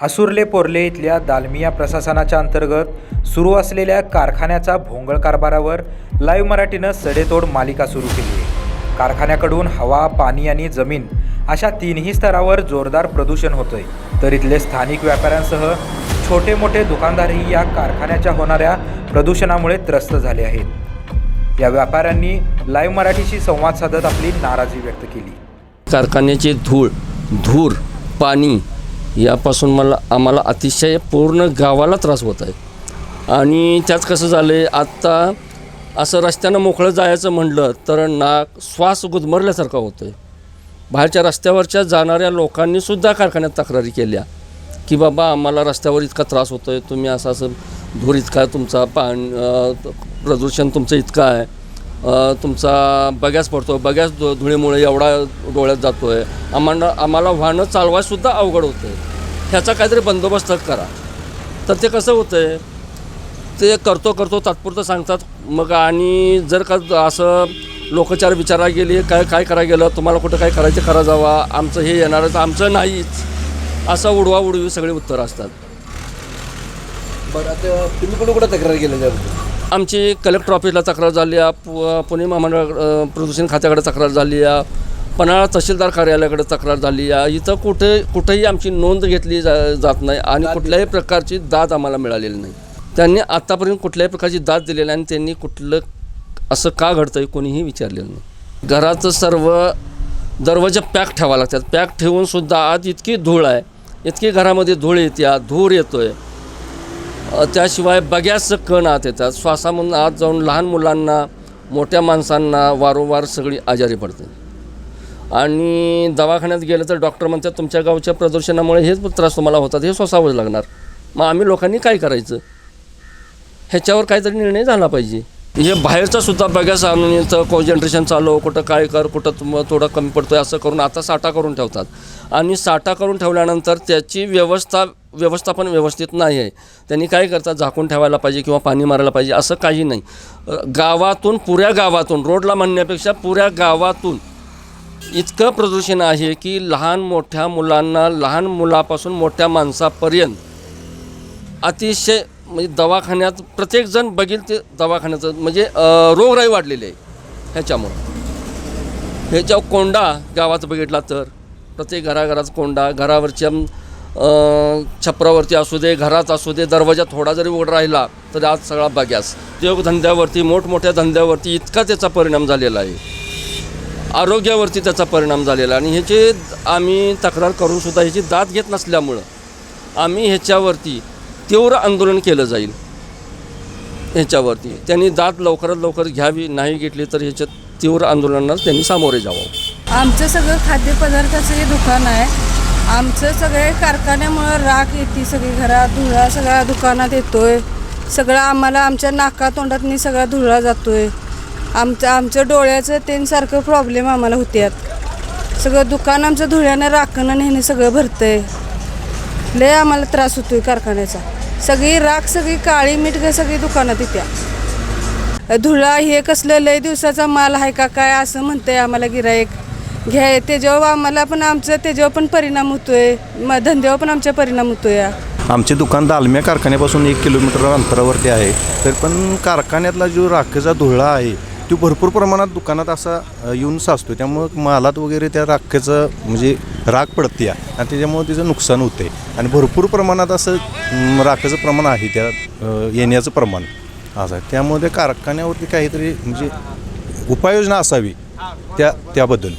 असुर्ले पोर्ले इथल्या दालमिया प्रशासनाच्या अंतर्गत सुरू असलेल्या कारखान्याचा भोंगळ कारभारावर लाईव्ह मराठीनं सडेतोड मालिका सुरू केली. आहे कारखान्याकडून हवा पाणी आणि जमीन अशा तीनही स्तरावर जोरदार प्रदूषण होतंय. तर इथले स्थानिक व्यापाऱ्यांसह छोटे मोठे दुकानदारही या कारखान्याच्या होणाऱ्या प्रदूषणामुळे त्रस्त झाले आहेत. या व्यापाऱ्यांनी लाईव्ह मराठीशी संवाद साधत आपली नाराजी व्यक्त केली. कारखान्याची धूळ धूर पाणी यापासून मला आम्हाला अतिशय पूर्ण गावाला त्रास होत आहे. आणि त्यात कसं झालं आहे आत्ता असं रस्त्यानं मोकळं जायचं म्हटलं तर नाक श्वास गुदमरल्यासारखा होतं आहे बाहेरच्या रस्त्यावरच्या जाणाऱ्या लोकांनीसुद्धा कारखान्यात तक्रारी केल्या की बाबा आम्हाला रस्त्यावर इतका त्रास होतो आहे तुम्ही असं असं धूर इतका तुमचा पाणी प्रदूषण तुमचं इतकं आहे. तुमचा बगॅस पडतो. बगॅस धु धुळीमुळे एवढा डोळ्यात जातो आहे आम्हाला आम्हाला वाहनं चालवायसुद्धा अवघड होतं आहे ह्याचा काहीतरी बंदोबस्त करा. तर ते कसं होतं आहे ते करतो करतो तात्पुरतं सांगतात. मग आणि जर का असं लोकचार विचारा गेली काय काय करा गेलं तुम्हाला कुठं काय करायचं करा जावा. आमचं हे येणार आहे तर आमचं नाहीच. असं उडवा उडवी सगळी उत्तरं असतात. बरं आता तुम्ही कुठं कुठं तक्रार केलं त्याबद्दल? आमची कलेक्टर ऑफिसला तक्रार झाली आहे पु पुणे महामंडळ प्रदूषण खात्याकडे तक्रार झाली आहे पन्हाळा तहसीलदार कार्यालयाकडे तक्रार झाली आहे. इथं कुठे कुठेही आमची नोंद घेतली जा जात नाही आणि कुठल्याही प्रकारची दाद आम्हाला मिळालेली नाही. त्यांनी आत्तापर्यंत कुठल्याही प्रकारची दाद दिलेली आणि त्यांनी कुठलं असं का घडतं आहे कोणीही विचारलेलं नाही. घराचं सर्व दरवाजा पॅक ठेवा लागतात. पॅक ठेवूनसुद्धा आत इतकी धूळ आहे. इतकी घरामध्ये धूळ येते धूर येतो आहे त्याशिवाय बग्याच कण आत येतात. श्वासामधून आत जाऊन लहान मुलांना मोठ्या माणसांना वारंवार सगळी आजारी पडते. आणि दवाखान्यात गेलं तर डॉक्टर म्हणतात तुमच्या गावच्या प्रदूषणामुळे हेच त्रास तुम्हाला होतात हे सोसावंच लागणार. मग आम्ही लोकांनी काय करायचं? ह्याच्यावर काहीतरी निर्णय झाला पाहिजे. हे बाहेरचा सुद्धा बघायच आणून इथं कॉन्सन्ट्रेशन चालू कुठं काय कर कुठं तुम थोडं कमी पडतो आहे असं करून आता साठा करून ठेवतात. आणि साठा करून ठेवल्यानंतर त्याची व्यवस्था व्यवस्थापन व्यवस्थित नाही आहे त्यांनी काय करतात? झाकून ठेवायला पाहिजे किंवा पाणी मारायला पाहिजे असं काही नाही. गावातून पुऱ्या गावातून रोडला म्हणण्यापेक्षा पुऱ्या गावातून इतकं प्रदूषण आहे की लहान मोठ्या मुलांना लहान मुलापासून मोठ्या माणसापर्यंत अतिशय म्हणजे दवाखान्यात प्रत्येकजण बघील ते दवाखान्याचं म्हणजे रोगराई वाढलेली आहे ह्याच्यामुळं. ह्याच्या कोंडा गावात बघितला तर प्रत्येक घराघरात कोंडा घरावरच्या छपरावरती असू दे घरात असू दे दरवाजा थोडा जरी उघड राहिला तर आज सगळा बघ्यास. उद्योगधंद्यावरती मोठमोठ्या धंद्यावरती इतका त्याचा परिणाम झालेला आहे. आरोग्यावरती त्याचा परिणाम झालेला आणि ह्याची आम्ही तक्रार करून सुद्धा ह्याची दाद घेत नसल्यामुळं आम्ही ह्याच्यावरती तीव्र आंदोलन केलं जाईल. ह्याच्यावरती. त्यांनी दाद लवकरात लवकर घ्यावी नाही घेतली तर ह्याच्यात तीव्र आंदोलनाला त्यांनी सामोरे जावं. आमचं सगळं खाद्यपदार्थाचं हे दुकान आहे. आमचं सगळे कारखान्यामुळं राख येते सगळी घरात धुळा सगळ्या दुकानात येतोय. सगळं आम्हाला आमच्या नाका तोंडातनी सगळा धुळा जातोय. आमचं आमचं डोळ्याचं त्यांसारखं प्रॉब्लेम आम्हाला होत्यात. सगळं दुकान आमचं धुळ्यानं राखणं नेहमी सगळं भरतंय. लय आम्हाला त्रास होतोय कारखान्याचा. सगळी राख सगळी काळी मीठ ग सगळी दुकानात येत्या. धुळा हे कसलं लय दिवसाचा माल आहे का काय असं म्हणतंय आम्हाला गिरायक घ्याय त्याच्यावर आम्हाला पण आमचं त्याच्यावर पण परिणाम होतोय म धंद्यावर पण आमच्या परिणाम होतोय. आमचे दुकान दालम्या कारखान्यापासून एक किलोमीटर अंतरावरती आहे. तर पण कारखान्यातला जो राखेचा धुळा आहे तो भरपूर प्रमाणात दुकानात असा अ, येऊन साचतो त्यामुळं मालात वगैरे त्या राखेचं म्हणजे राख पडते आणि त्याच्यामुळे तिचं नुकसान होते आणि भरपूर प्रमाणात असं म, राखेचं प्रमाण आहे त्या अ, येण्याचं प्रमाण. असं. आहे त्यामुळे त्या कारखान्यावरती काहीतरी म्हणजे उपाययोजना असावी त्या त्याबद्दल.